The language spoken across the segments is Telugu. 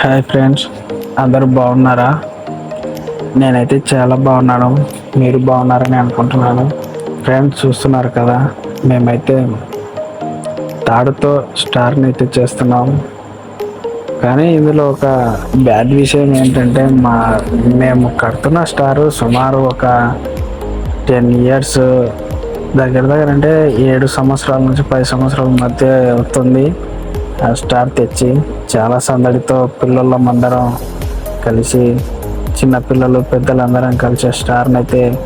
హాయ్ ఫ్రెండ్స్ అందరూ బాగున్నారా? నేనైతే చాలా బాగున్నాను. మీరు బాగున్నారని అనుకుంటున్నాను. ఫ్రెండ్స్ చూస్తున్నారు కదా మేమైతే తాడుతో స్టార్ని అయితే చేస్తున్నాం. కానీ ఇందులో ఒక బ్యాడ్ విషయం ఏంటంటే మా మేము కడుతున్న స్టారు సుమారు ఒక టెన్ ఇయర్స్ దగ్గర దగ్గర అంటే ఏడు సంవత్సరాల నుంచి పది సంవత్సరాల మధ్య అవుతుంది స్టార్ తెచ్చి చాలా సందడితో పిల్లలం అందరం కలిసి చిన్నపిల్లలు పెద్దలందరం కలిసి ఆ స్టార్ని అయితే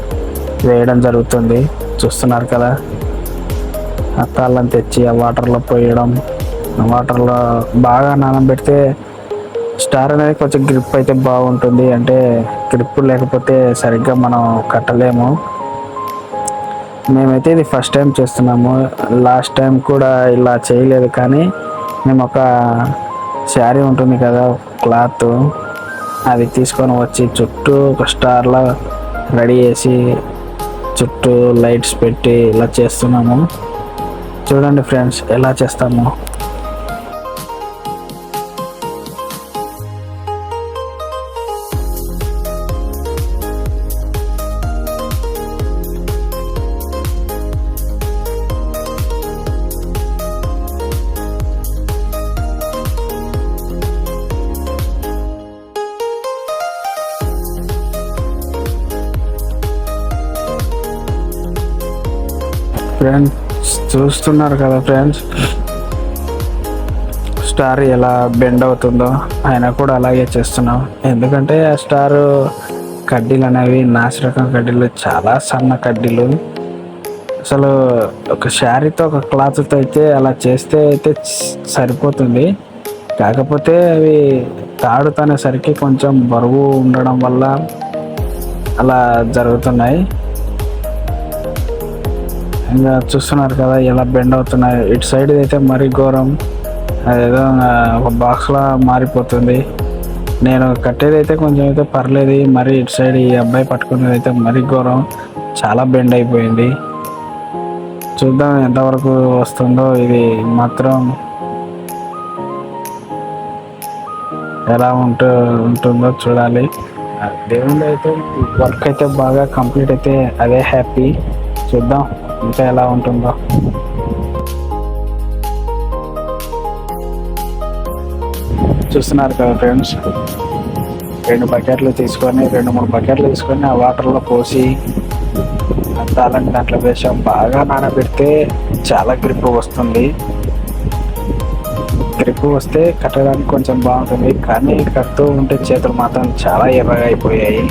వేయడం జరుగుతుంది. చూస్తున్నారు కదా? ఆ తాళ్ళని తెచ్చి ఆ వాటర్లో పోయడం ఆ వాటర్లో బాగా నానబెడితే స్టార్ అనేది కొంచెం గ్రిప్ అయితే బాగుంటుంది. అంటే గ్రిప్ లేకపోతే సరిగ్గా మనం కట్టలేము. మేమైతే ఇది ఫస్ట్ టైం చేస్తున్నాము. లాస్ట్ టైం కూడా ఇలా చేయలేదు కానీ మేము ఒక శారీ ఉంటుంది కదా క్లాత్. అది తీసుకొని వచ్చి చుట్టూ ఒక స్టార్లా రెడీ చేసి చుట్టూ లైట్స్ పెట్టి ఇలా చేస్తున్నాము. చూడండి ఫ్రెండ్స్ ఎలా చేస్తాము. ఫ్రెండ్స్ చూస్తున్నారు కదా ఫ్రెండ్స్. స్టార్ ఎలా బెండ్ అవుతుందో ఆయన కూడా అలాగే చేస్తున్నాం. ఎందుకంటే ఆ స్టార్ కడ్డీలు అనేవి నాసిరకం కడ్డీలు చాలా సన్న కడ్డీలు. అసలు ఒక శారీతో ఒక క్లాత్తో అయితే అలా చేస్తే అయితే సరిపోతుంది. కాకపోతే అవి తాడుతనేసరికి కొంచెం బరువు ఉండడం వల్ల అలా జరుగుతున్నాయి. ఇంకా చూస్తున్నారు కదా ఎలా బెండ్ అవుతున్నాయి. ఇటు సైడ్ అయితే మరీ ఘోరం. అదేదో ఒక బాక్స్లా మారిపోతుంది. నేను కట్టేది అయితే కొంచెం అయితే పర్లేదు మరి ఇటు సైడ్ ఈ అబ్బాయి పట్టుకునేది అయితే మరీ ఘోరం. చాలా బెండ్ అయిపోయింది. చూద్దాం ఎంతవరకు వస్తుందో. ఇది మాత్రం ఎలా ఉంటూ ఉంటుందో చూడాలి. దేవుడు అయితే వర్క్ అయితే బాగా కంప్లీట్ అయితే అదే హ్యాపీ చూద్దాం ఇంకా ఎలా ఉంటుందో. చూస్తున్నారు కదా ఫ్రెండ్స్ రెండు బకెట్లు తీసుకొని రెండు మూడు బకెట్లు తీసుకొని ఆ వాటర్లో పోసి తాళని దాంట్లో వేసాం. బాగా నానబెడితే చాలా గ్రిప్ వస్తుంది. గ్రిప్ వస్తే కట్టడానికి కొంచెం బాగుంటుంది. కానీ కడుతూ ఉంటే చేతులు మాత్రం చాలా ఎర్రగా అయిపోయాయి.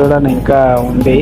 చూడండి ఇంకా ఉంది.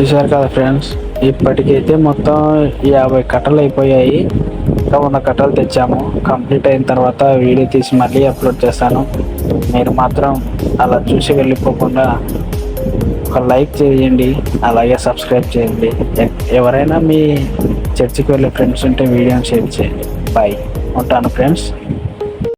చూశారు కదా ఫ్రెండ్స్ ఇప్పటికైతే మొత్తం యాభై కట్టలు అయిపోయాయి. ఇంకా వంద కట్టలు తెచ్చాము. కంప్లీట్ అయిన తర్వాత వీడియో తీసి మళ్ళీ అప్లోడ్ చేస్తాను. మీరు మాత్రం అలా చూసి వెళ్ళిపోకుండా ఒక లైక్ చేయండి అలాగే సబ్స్క్రైబ్ చేయండి. ఎవరైనా మీ చర్చికి వెళ్ళే ఫ్రెండ్స్ ఉంటే వీడియోని షేర్ చేయండి. బాయ్. ఉంటాను ఫ్రెండ్స్.